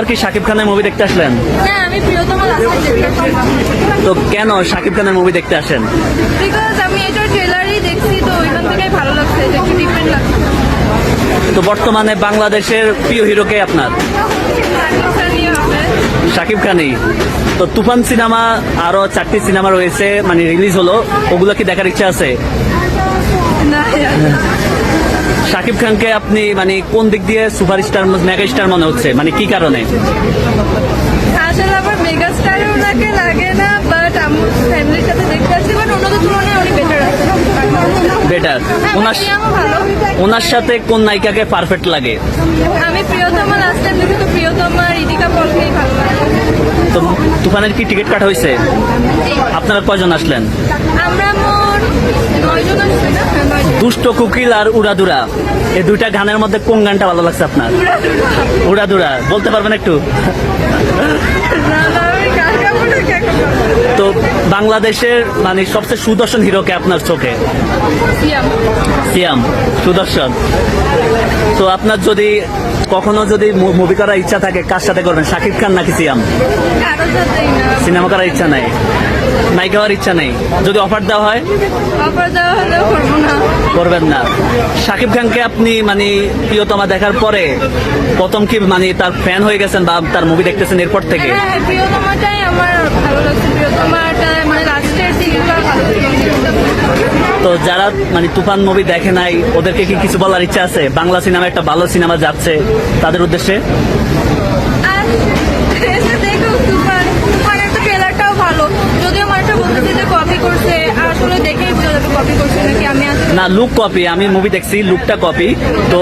আর কি শাকিব খানের মুভি দেখতে আসলেন? না আমি প্রিয়তমা তো কেন শাকিব খানের মুভি দেখতে আসেন? বিকজ আমি এটার ট্রেলারই দেখছি তো ওইখান থেকেই ভালো লাগছে এটা একটু ডিফারেন্ট লাগছে। তো বর্তমানে বাংলাদেশের প্রিয় হিরোকে আপনার? শাকিব খান শাকিব খানই। তো তুফান সিনেমা আরও চারটি সিনেমা রয়েছে মানে রিলিজ হলো ওগুলো কি দেখার ইচ্ছা আছে? না। শাকিব খানকে আপনি মানে কোন দিক দিয়ে সুপারস্টার মেগা স্টার মনে হচ্ছে? মানে কি কারণে? আসলে আমার মেগা স্টারে ওনাকে লাগে না বাট আমার ফ্যামিলির সাথে দেখতে আসছি বাট অন্যদের তুলনায় উনি বেটার আছে। বেটার হ্যাঁ, ওনার ওনার সাথে কোন নায়িকাকে পারফেক্ট লাগে? আমি প্রিয়তমা লাস্ট টাইম দেখি তো প্রিয়তমা রিদিকা পলকেই ভালো লাগে। তো তুফানের কি টিকিট কাটা হয়েছে? আপনারা কয়জন আসলেন? আমরা দুষ্ট কুকিল আর উড়াদুরা। এই দুইটা গানের মধ্যে কোন গানটা ভালো লাগছে আপনার? উড়াদুরা বলতে পারবেন একটু? তো বাংলাদেশের মানে সবচেয়ে সুদর্শন হিরোকে আপনার চোখে? সিয়াম। সুদর্শন। তো আপনার যদি কখনো যদি মুভি করার ইচ্ছা থাকে কার সাথে করবেন? শাকিব খান নাকি সিয়াম? সিনেমা করার ইচ্ছা নাই। নায়িকা হওয়ার ইচ্ছা নেই। যদি অফার দেওয়া হয়? অফার দেওয়া করব না। করবেন না। শাকিব খানকে আপনি মানে প্রিয়তমা দেখার পরে প্রথম কি মানে তার ফ্যান হয়ে গেছেন বা তার মুভি দেখতেছেন এরপর থেকে? হ্যাঁ প্রিয়তমাটাই আমার ভালো লাগছে। প্রিয়তমাটা মানে লাস্টের দিকগুলো ভালো তো যারা মানে তুফান মুভি দেখে নাই ওদেরকে কি কিছু বলার ইচ্ছা আছে? বাংলা সিনেমা একটা ভালো সিনেমা যাচ্ছে তাদের উদ্দেশ্যে আর এসে দেখো তুফান তুফানের তো ট্রেলারটাও ভালো যদিও মানুষটা বলতেছে যে কপি করছে আসলে দেখেই বোঝা যাবে কপি করছে নাকি আমি না লুক কপি আমি মুভি দেখছি লুকটা কপি তো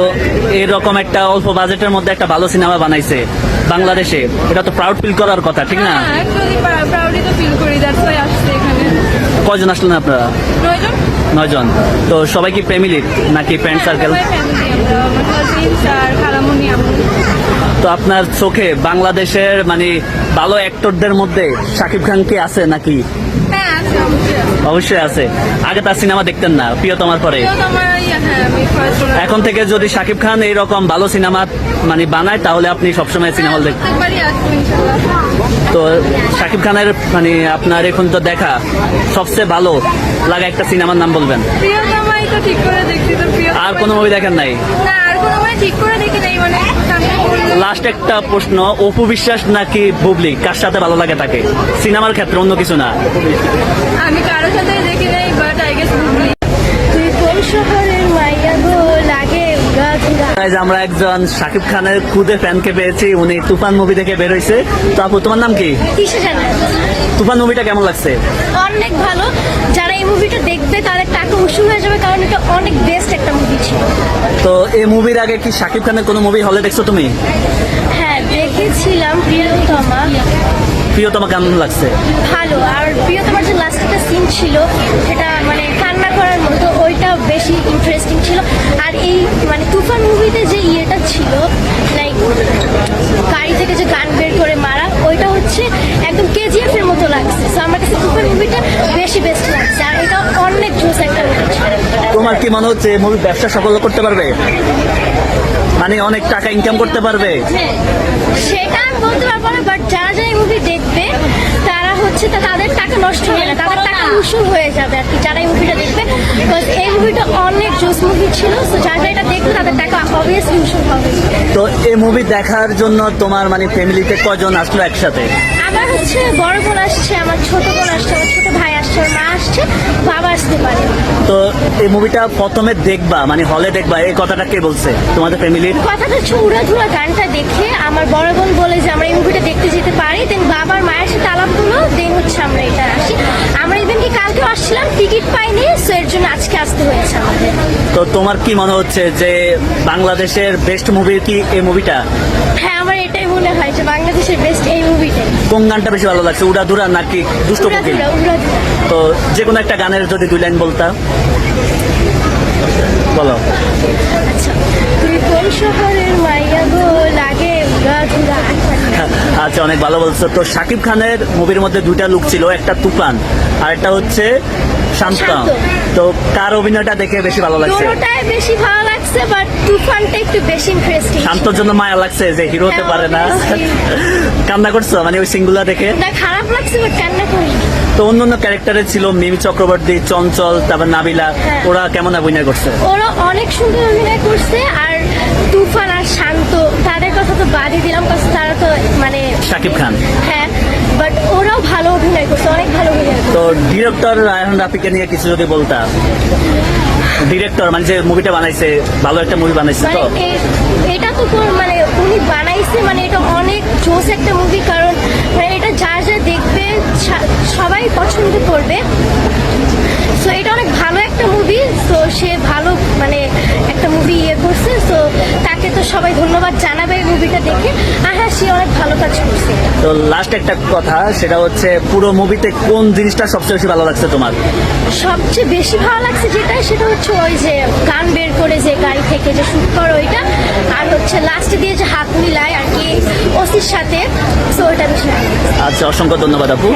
এরকম একটা অল্প বাজেটের মধ্যে একটা ভালো সিনেমা বানাইছে বাংলাদেশে। এটা তো প্রাউড ফিল করার কথা ঠিক না? প্রাউডই তো ফিল করি দ্যাটস ওয়াই আসছে এখানে। কয়জন আসলেন আপনারা? নয়জন? তো সবাই কি ফ্যামিলি নাকি ফ্রেন্ড সার্কেল হ্যাঁ, আম্মু। তো আপনার চোখে বাংলাদেশের মানে ভালো অ্যাক্টরদের মধ্যে শাকিব খান কি আছে নাকি? হ্যাঁ অবশ্যই আছে। আগে তার সিনেমা দেখতেন না প্রিয়তমার পরে। হ্যাঁ আমি ফার্স্ট এখন থেকে যদি শাকিব খান এইরকম ভালো সিনেমা মানে বানায় তাহলে আপনি সবসময় সিনেমা হল দেখবেন তো শাকিব খানের মানে আপনার এখন তো দেখা সবচেয়ে ভালো লাগা একটা সিনেমার নাম বলবেন। প্রিয় আর কোনো মুভি দেখেন নাই? আর কোনো মানে ঠিক করে দেখি নাই মানে লাস্ট একটা প্রশ্ন অপু বিশ্বাস নাকি বুবলি? কার সাথে ভালো লাগে তাকে? সিনেমার ক্ষেত্রে অন্য কিছু না। আমি কারোর সাথে দেখি নাই বাট আই গেস বুবলি। তুই কোন শহরের মাইয়া গো লাগে উড়া ধুরা Guys, আমরা একজন শাকিব খানের খুদে ফ্যানকে পেয়েছি উনি তুফান মুভি দেখে বের হয়েছে তো আপু তোমার নাম কি? তুফান মুভিটা কেমন লাগছে? অনেক ভালো। যারা এই মুভিটা দেখবে তাদের টাকা উসুল হয়ে যাবে কারণ এটা অনেক বেস্ট একটা মুভি ছিল। তো এই মুভির আগে কি শাকিব খানের কোনো মুভি হলে দেখছ তুমি? হ্যাঁ দেখেছিলাম প্রিয়তমা। প্রিয়তমা কেমন লাগছে? ভালো। আর প্রিয়তমার যে লাস্ট একটা সিন ছিল সেটা মানে কান্না করার মতো ওইটা বেশি ইন্টারেস্টিং ছিল। আর এই মানে তুফান মুভিতে যে ইয়েটা ছিল লাইক গাড়ি থেকে যে গান বের করে মারা ওইটা হচ্ছে একদম কেজিএফ এর মতো লাগছে সো আমার কাছে তুফান মুভিটা বেশি বেস্ট লাগছে আর এটা অনেক জোস একটা মুভি ছিল তোমার কি মনে হচ্ছে এই মুভি ব্যবসা সফল করতে পারবে? মানে অনেক টাকা ইনকাম করতে পারবে? সেটা আমি বলতে পারব না বাট যারা যারা এই মুভি দেখবে তারা হচ্ছে তাদের টাকা নষ্ট হয়ে না তাদের টাকা উসুল হয়ে যাবে আর কি যারা এই মুভিটা দেখবে এই মুভিটা অনেক জোস মুভি ছিল তো যারা যারা এটা দেখবে তাদের টাকা অবভিয়াসলি উসুল হবে। তো এই মুভি দেখার জন্য তোমার মানে ফ্যামিলিতে কজন আসলো একসাথে? আমার হচ্ছে বড় বোন আসছে আমার ছোট বোন আসছে আমার ছোট ভাই আসছে আমার মা আসছে বাবা আসতে পারে। তো এই মুভিটা প্রথমে দেখবা মানে হলে দেখবা এই কথাটা কে বলছে তোমাদের ফ্যামিলির কথাটা হচ্ছে উড়াধুরা গানটা দেখে আমার বড় বোন বলে যে আমরা এই মুভিটা দেখতে যেতে পারি। দেন বাবার মায়ের সাথে আলাপ হলো দেন হচ্ছে আমরা এটা আসি। আমরা ইভেন কি কালকেও আসছিলাম টিকিট পাইনি সো এর জন্য আজকে তো তোমার কি মনে হচ্ছে যে বাংলাদেশের বেস্ট মুভি কি এই মুভিটা হ্যাঁ আমার এটাই মনে হয় যে বাংলাদেশের বেস্ট এই মুভিটাই কোন গানটা বেশি ভালো লাগছে উড়াধুরা নাকি দুষ্ট কোকিল তো যে কোনো একটা গানের যদি দুই লাইন বলতা। বলো। আচ্ছা তুই কোন শহরের মাইয়া গো? লাগে উড়াধুরা আচ্ছা অনেক ভালো বলছো। তো শাকিব খানের মুভির মধ্যে দুইটা লুক ছিল একটা তুফান আর একটা হচ্ছে শান্ত। তো কার অভিনয়টা দেখে বেশি ভালো লাগছে? দোনোটাই বেশি ভালো লাগছে বাট তুফানটা একটু বেশি ইন্টারেস্টিং শান্তর জন্য মায়া লাগছে যে হিরো হতে হ্যাঁ, পারে না। কান্না করছ? মানে ওই সিঙ্গুলা দেখে? না খারাপ লাগছে বাট কান্না করি তো অন্য অন্য ক্যারেক্টারে ছিল মিমি চক্রবর্তী চঞ্চল তারপর নাবিলা। হ্যাঁ। ওরা কেমন অভিনয় করছে? ওরা অনেক সুন্দর অভিনয় করছে আর তুফান আর শান্ত তাদের কথা তো বাদই দিলাম কারণ তারা তো মানে শাকিব খান। হ্যাঁ বাট ওরাও ভালো অভিনয় করছে অনেক ভালো অভিনয় তো ডিরেক্টর রায়হান রাফিকে নিয়ে কিছু যদি বলতা। ডিরেক্টর মানে যে মুভিটা বানাইছে ভালো একটা মুভি বানাইছে মানে তো। এটা তো মানে উনি বানাইছে মানে এটা অনেক জোস একটা মুভি কারণ মানে এটা যা যা দেখবে সবাই পছন্দ করবে। সবাই ধন্যবাদ জানাবে এই মুভিটা দেখে। আর হ্যাঁ সে অনেক ভালো কাজ করছে। তো লাস্ট একটা কথা সেটা হচ্ছে পুরো মুভিতে কোন জিনিসটা সবচেয়ে বেশি ভালো লাগছে তোমার? সবচেয়ে বেশি ভালো লাগছে যেটা সেটা হচ্ছে ওই যে গান বের করে যে গাড়ি থেকে যে শুট করে ওইটা আর হচ্ছে লাস্টে দিয়ে যে হাত মিলায় আর কি ওসির সাথে। তো ওইটা বেশি আচ্ছা অসংখ্য ধন্যবাদ আপু।